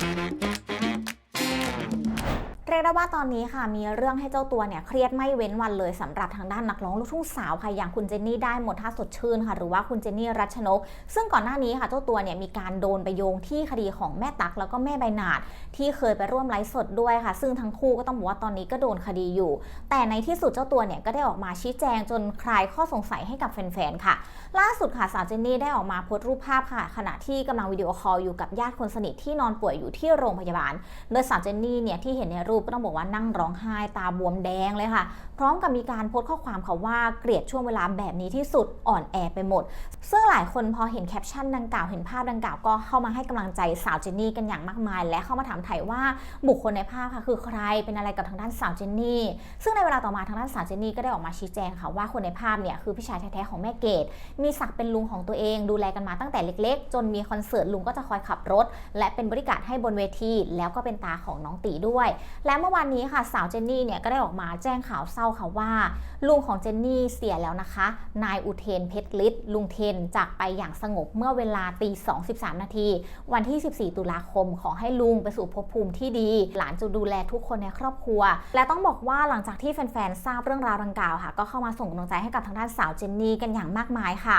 เรียก ได้ว่าตอนนี้ค่ะมีเรื่องให้เจ้าตัวเนี่ยเครียดไม่เว้นวันเลยสำหรับทางด้านนักร้องลูกทุ่งสาวค่ะอย่างคุณเจนนี่ได้หมดท่าสดชื่นค่ะ หรือว่าคุณเจนนี่รัชนก ซึ่งก่อนหน้านี้ค่ะเจ้าตัวเนี่ยมีการโดนไปโยงที่คดีของแม่ตักแล้วก็แม่ใบหนาด ที่เคยไปร่วมไลฟ์สดด้วยค่ะ ซึ่งทั้งคู่ก็ต้องบอกว่าตอนนี้ก็โดนคดีอยู่ แต่ในที่สุดเจ้าตัวเนี่ยก็ได้ออกมาชี้แจงจนคลายข้อสงสัยให้กับแฟนๆค่ะ ล่าสุดค่ะสาวเจนนี่ได้ออกมาโพสต์รูปภาพค่ะ ขณะที่กำลังวิดีโอคอลอยู่กับญาติคนสนิทที่นอนป่วยอยู่ที่โรงพยาบาลโดยสาวเจนนี่เนี่ยที่เห็นในรูปก็ต้องบอกว่านั่งร้องไห้ตาบวมแดงเลยค่ะ พร้อมกับมีการโพสต์ข้อความค่ะว่าเกลียดช่วงเวลาแบบนี้ที่สุดอ่อนแอไปหมด ซึ่งหลายคนพอเห็นแคปชั่นดังกล่าวเห็นภาพดังกล่าวก็เข้ามาให้กำลังใจสาวเจนนี่กันอย่างมากมาย และเข้ามาถามไถ่ว่าบุคคลในภาพค่ะคือใครเป็นอะไรกับทางด้านสาวเจนนี่ ซึ่งในเวลาต่อมาทางด้านสาวเจนนี่ก็ได้ออกมาชี้แจงค่ะว่าคนในภาพเนี่ยคือพี่ชายแท้ๆของแม่เกดมีศักดิ์เป็นลุงของตัวเอง ดูแลกันมาตั้งแต่เล็ก ๆ จนมีคอนเสิร์ตลุงก็จะคอยขับรถ และเป็นบริการให้บนเวทีแล้วก็เป็นตาของน้องตีด้วย และเมื่อมื่อวานนี้ค่ะสาวเจนนี่เนี่ยก็ได้ออกมาแจ้งข่าวเศร้าค่ะว่า ลุงของเจนนี่เสียแล้วนะคะ นายอุเทนเพชรฤทธิ์ลุงเทนจากไปอย่างสงบเมื่อเวลาตี2.13นาทีวันที่ 14 ตุลาคมขอให้ลุงไปสู่ภพภูมิที่ดี หลานจะดูแลทุกคนในครอบครัว และต้องบอกว่าหลังจากที่แฟนๆทราบเรื่องราวดังกล่าวค่ะ ก็เข้ามาส่งกำลังใจให้กับทางด้านสาวเจนนี่กันอย่างมากมายค่ะ